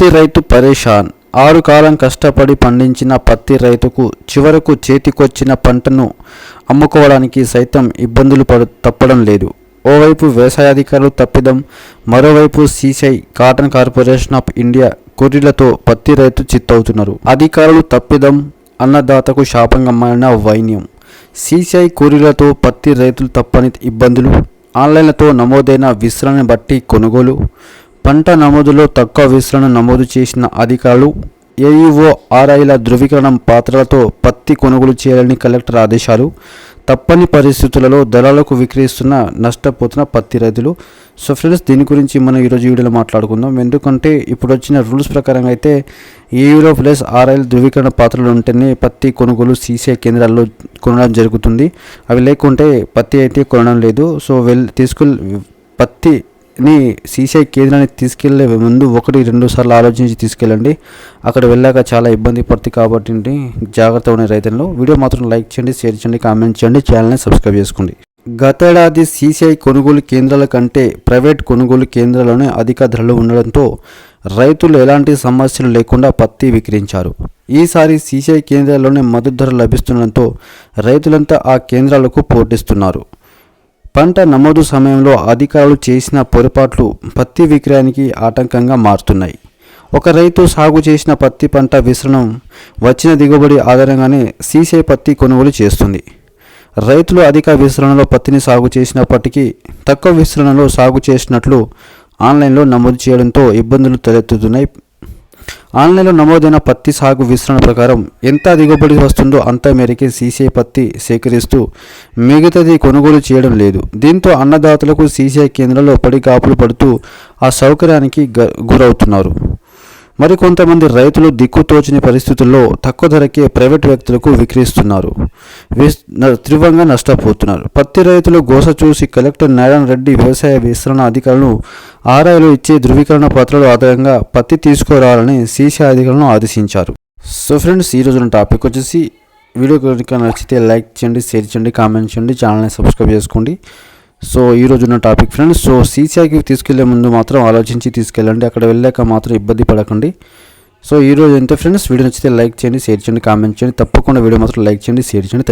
పత్తి రైతు పరేషాన్. ఆరు కాలం కష్టపడి పండించిన పత్తి రైతుకు చివరకు చేతికొచ్చిన పంటను అమ్ముకోవడానికి సైతం ఇబ్బందులు పడు తప్పడం లేదు. ఓవైపు వ్యవసాయాధికారులు తప్పిదం మరోవైపు CCI cotton corporation of India కుర్రీలతో పత్తి రైతు చిత్తవుతున్నారు. అధికారులు తప్పిదం అన్నదాతకు శాపంగా మారిన వైన్యం. సీసీఐ కూలీలతో పత్తి రైతులు తప్పని ఇబ్బందులు ఆన్లైన్లతో నమోదైన విశ్రాన్ని బట్టి కొనుగోలు పంట నమోదులో తక్కువ విశ్రణ నమోదు చేసిన అధికారులు ఏఈఓ ఆర్ఐల ధృవీకరణ పాత్రలతో పత్తి కొనుగోలు చేయాలని కలెక్టర్ ఆదేశాలు. తప్పని పరిస్థితులలో దళాలకు విక్రయిస్తున్న నష్టపోతున్న పత్తి రైతులు. సో ఫ్రెండ్స్ దీని గురించి మనం ఈరోజు వీడియోలో మాట్లాడుకుందాం. ఎందుకంటే ఇప్పుడు వచ్చిన రూల్స్ ప్రకారం అయితే ఏఈలో ప్లస్ ఆర్ఐల ధృవీకరణ పాత్రలు ఉంటేనే పత్తి కొనుగోలు సీసీ కేంద్రాల్లో కొనడం జరుగుతుంది. అవి లేకుంటే పత్తి అయితే కొనడం లేదు. సో వెల్ పత్తి ని సీసీఐ కేంద్రానికి తీసుకెళ్ళే ముందు ఒకటి రెండు సార్లు ఆలోచించి తీసుకెళ్ళండి. అక్కడ వెళ్ళాక చాలా ఇబ్బంది పడుతుంది కాబట్టి జాగ్రత్త ఉండే రైతులను వీడియో మాత్రం లైక్ చేయండి షేర్ చేయండి కామెంట్ చేయండి ఛానల్ని సబ్స్క్రైబ్ చేసుకోండి. గతేడాది సీసీఐ కొనుగోలు కేంద్రాల కంటే ప్రైవేట్ కొనుగోలు కేంద్రాల్లోనే అధిక ధరలు ఉండడంతో రైతులు ఎలాంటి సమస్యలు లేకుండా పత్తి విక్రయించారు. ఈసారి సీసీఐ కేంద్రాల్లోనే మద్దతు ధర లభిస్తుండడంతో రైతులంతా ఆ కేంద్రాలకు పోటీస్తున్నారు. పంట నమోదు సమయంలో అధికారులు చేసిన పొరపాట్లు పత్తి విక్రయానికి ఆటంకంగా మారుతున్నాయి. ఒక రైతు సాగు చేసిన పత్తి పంట విసరణం వచ్చిన దిగుబడి ఆధారంగానే సీసే పత్తి కొనుగోలు చేస్తుంది. రైతులు అధిక విస్తరణలో పత్తిని సాగు చేసినప్పటికీ తక్కువ విస్తరణలో సాగు చేసినట్లు ఆన్లైన్లో నమోదు చేయడంతో ఇబ్బందులు తలెత్తుతున్నాయి ఆన్లైన్లో నమోదైన పత్తి సాగు విస్తరణ ప్రకారం ఎంత దిగుబడి వస్తుందో అంత మేరకే సీసీఐ పత్తి సేకరిస్తూ మిగతాది కొనుగోలు చేయడం లేదు. దీంతో అన్నదాతలకు సీసీఐ కేంద్రంలో పడికాపులు పడుతూ ఆ సౌకర్యానికి గ- గురవుతున్నారు. మరికొంతమంది రైతులు దిక్కుతోచని పరిస్థితుల్లో తక్కువ ధరకే ప్రైవేట్ వ్యక్తులకు విక్రయిస్తున్నారు. తీవ్రంగా నష్టపోతున్నారు. పత్తి రైతులు గోస చూసి కలెక్టర్ నారాయణ రెడ్డి వ్యవసాయ విస్తరణ అధికారులను ఆర్ఐలు ఇచ్చే ధృవీకరణ పత్రాల ఆధారంగా పత్తి తీసుకురావాలని సీసీ అధికారులను ఆదేశించారు. సో ఫ్రెండ్స్ ఈ రోజున టాపిక్ వచ్చేసి వీడియో కనుక నచ్చితే లైక్ చేయండి షేర్ చేయండి కామెంట్ చేయండి ఛానల్ని సబ్స్క్రైబ్ చేసుకోండి. సో ఈ రోజు ఉన్న టాపిక్ ఫ్రెండ్స్ సో సీసీఐకి తీసుకెళ్ళే ముందు మాత్రం ఆలోచించి తీసుకెళ్ళండి. అక్కడ వెళ్ళాక మాత్రం ఇబ్బంది పడకండి. సో ఈ రోజు ఎంత ఫ్రెండ్స్ వీడియో నచ్చితే లైక్ చేయండి షేర్ చేయండి కామెంట్ చేయండి. తప్పకుండా వీడియో మాత్రం లైక్ చేయండి షేర్ చేయండి.